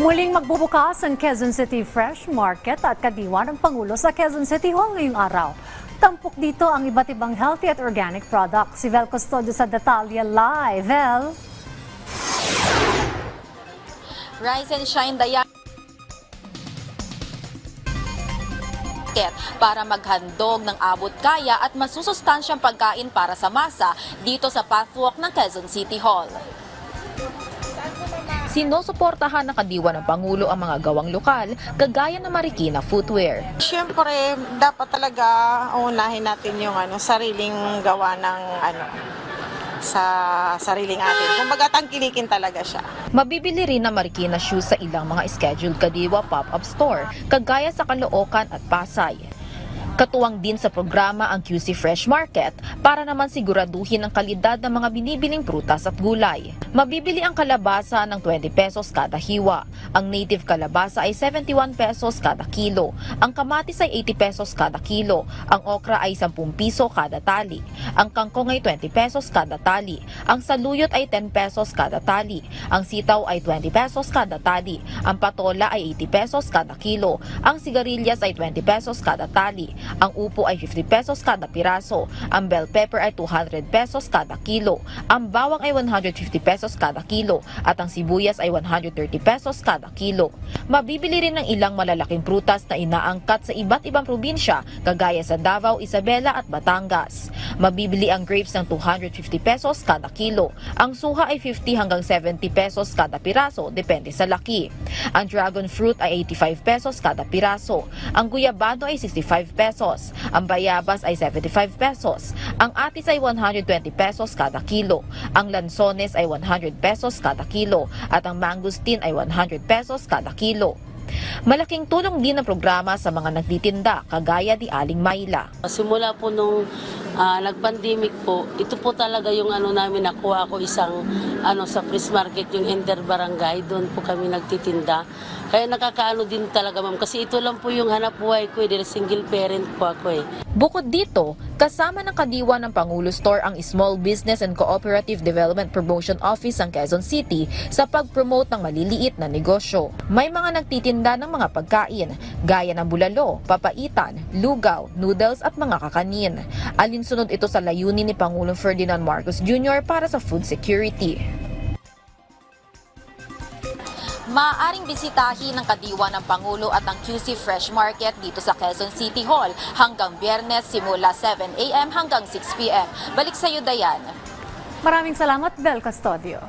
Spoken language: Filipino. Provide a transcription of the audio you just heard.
Muling magbubukas ang Quezon City Fresh Market at kadiwa ng Pangulo sa Quezon City Hall ngayong araw. Tampok dito ang iba't ibang healthy at organic products. Si Vel Custodio sa Detalye Live. Vel? Rise and Shine Dayan para maghandog ng abot kaya at masusustansyang pagkain para sa masa dito sa pathwalk ng Quezon City Hall. Sinusuportahan ng kadiwa ng Pangulo ang mga gawang lokal, kagaya ng Marikina Footwear. Siyempre, dapat talaga unahin natin yung ano, sariling gawa ng ano, sa sariling atin. Kumbaga, tangkilikin talaga siya. Mabibili rin ng Marikina shoes sa ilang mga scheduled kadiwa pop-up store, kagaya sa Caloocan at Pasay. Katuwang din sa programa ang QC Fresh Market para naman siguraduhin ang kalidad ng mga binibiling prutas at gulay. Mabibili ang kalabasa ng 20 pesos kada hiwa. Ang native kalabasa ay 71 pesos kada kilo. Ang kamatis ay 80 pesos kada kilo. Ang okra ay 10 piso kada tali. Ang kangkong ay 20 pesos kada tali. Ang saluyot ay 10 pesos kada tali. Ang sitaw ay 20 pesos kada tali. Ang patola ay 80 pesos kada kilo. Ang sigarilyas ay 20 pesos kada tali. Ang upo ay 50 pesos kada piraso. Ang bell pepper ay 200 pesos kada kilo. Ang bawang ay 150 pesos kada kilo. At ang sibuyas ay 130 pesos kada kilo. Mabibili rin ng ilang malalaking prutas na inaangkat sa iba't ibang probinsya kagaya sa Davao, Isabela at Batangas. Mabibili ang grapes ng 250 pesos kada kilo. Ang suha ay 50 hanggang 70 pesos kada piraso depende sa laki. Ang dragon fruit ay 85 pesos kada piraso. Ang guyabano ay 65 pesos. Ang bayabas ay 75 pesos. Ang atis ay 120 pesos kada kilo. Ang lansones ay 100 pesos kada kilo. At ang mangustin ay 100 pesos kada kilo. Malaking tulong din ang programa sa mga nagtitinda kagaya ni Aling Mayla. Simula po nung ah, nag-pandemic po, ito po talaga yung ano namin nakuha ko isang ano sa Fresh Market yung Enter Barangay, doon po kami nagtitinda. Kaya nakakaano din talaga ma'am kasi ito lang po yung hanap buhay ko eh, dahil single parent po ako eh. Bukod dito, kasama ng kadiwa ng Pangulo Store ang Small Business and Cooperative Development Promotion Office ng Quezon City sa pag-promote ng maliliit na negosyo. May mga nagtitinda ng mga pagkain, gaya ng bulalo, papaitan, lugaw, noodles at mga kakanin. Alinsunod ito sa layunin ni Pangulong Ferdinand Marcos Jr. para sa food security. Maaaring bisitahin ng kadiwa ng Pangulo at ang QC Fresh Market dito sa Quezon City Hall hanggang biyernes simula 7 a.m. hanggang 6 p.m. Balik sa iyo, Dayan. Maraming salamat, Vel Custodio.